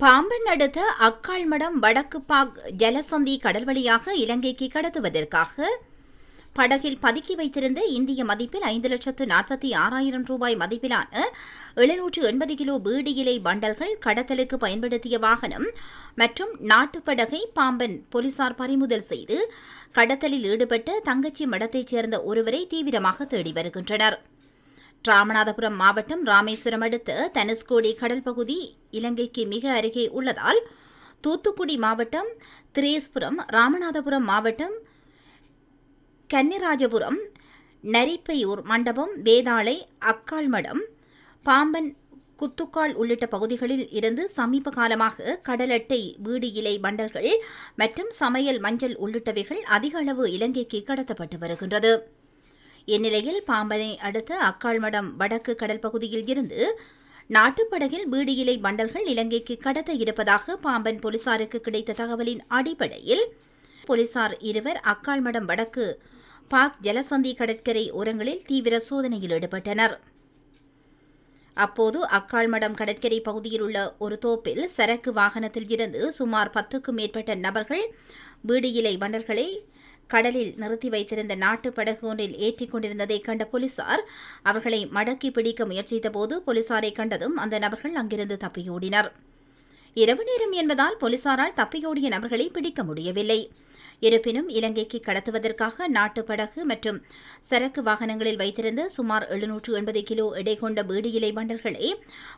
பாம்பன் அடுத்த அக்காள்மடம் வடக்கு பாக் ஜலசந்தி கடல் வழியாக இலங்கைக்கு கடத்துவதற்காக படகில் பதுக்கி வைத்திருந்த இந்திய மதிப்பில் ஐந்து லட்சத்து நாற்பத்தி ஆறாயிரம் ரூபாய் மதிப்பிலான எழுநூற்று எண்பது கிலோ பீடி இலை பண்டல்கள் கடத்தலுக்கு பயன்படுத்திய வாகனம் மற்றும் நாட்டுப்படகை பாம்பன் போலீசார் பறிமுதல் செய்து கடத்தலில் ஈடுபட்ட தங்கச்சி மடத்தைச் சேர்ந்த ஒருவரை தீவிரமாக தேடி வருகின்றனர். ராமநாதபுரம் மாவட்டம் ராமேஸ்வரம் அடுத்த தனுஷ்கோடி கடல் பகுதி இலங்கைக்கு மிக அருகே உள்ளதால் தூத்துக்குடி மாவட்டம் திரேஸ்புரம் ராமநாதபுரம் மாவட்டம் கன்னிராஜபுரம் நரிப்பையூர் மண்டபம் வேதாளை அக்காள்மடம் பாம்பன் குத்துக்கால் உள்ளிட்ட பகுதிகளில் இருந்து சமீப காலமாக கடல் அட்டை வீடு இலை பண்டல்கள் மற்றும் சமையல் மஞ்சள் உள்ளிட்டவைகள் அதிக அளவு இலங்கைக்கு கடத்தப்பட்டு வருகின்றது. இந்நிலையில் பாம்பனை அடுத்த அக்காள்மடம் வடக்கு கடல் பகுதியில் இருந்து நாட்டுப்படகில் பீடியிலை இலை இலங்கைக்கு கடத்த இருப்பதாக பாம்பன் போலீசாருக்கு கிடைத்த தகவலின் அடிப்படையில் போலீசார் இருவர் அக்காள்மடம் வடக்கு பாக் ஜலசந்தி கடற்கரை ஓரங்களில் தீவிர சோதனையில் ஈடுபட்டனர். அப்போது அக்காள்மடம் கடற்கரை பகுதியில் உள்ள ஒரு தோப்பில் சரக்கு வாகனத்தில் இருந்து சுமார் பத்துக்கும் மேற்பட்ட நபர்கள் பீடியிலை வண்டல்களை கடலில் நிறுத்தி வைத்திருந்த நாட்டு படகு ஒன்றில் ஏற்றிக் கொண்டிருந்ததை கண்ட போலீசார் அவர்களை மடக்கி பிடிக்க முயற்சித்தபோது போலீசாரை கண்டதும் அந்த நபர்கள் அங்கிருந்து தப்பியோடினர். இரவு நேரம் என்பதால் போலீசாரால் தப்பியோடிய நபர்களை பிடிக்க முடியவில்லை. இருப்பினும் இலங்கைக்கு கடத்துவதற்காக நாட்டு படகு மற்றும் சரக்கு வாகனங்களில் வைத்திருந்த சுமார் எழுநூற்று எண்பது கிலோ எடை கொண்ட பீடி இலை மண்டல்களை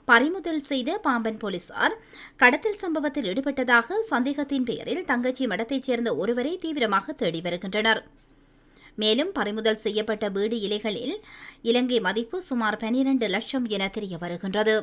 பறிமுதல் செய்த பாம்பன் போலீசார் கடத்தல் சம்பவத்தில் ஈடுபட்டதாக சந்தேகத்தின் பெயரில் தங்கச்சி மடத்தைச் சேர்ந்த ஒருவரை தீவிரமாக தேடி வருகின்றனர். மேலும் பறிமுதல் செய்யப்பட்ட வீடு இலைகளில் இலங்கை மதிப்பு சுமார் பனிரண்டு லட்சம் என தெரிய வருகின்றது.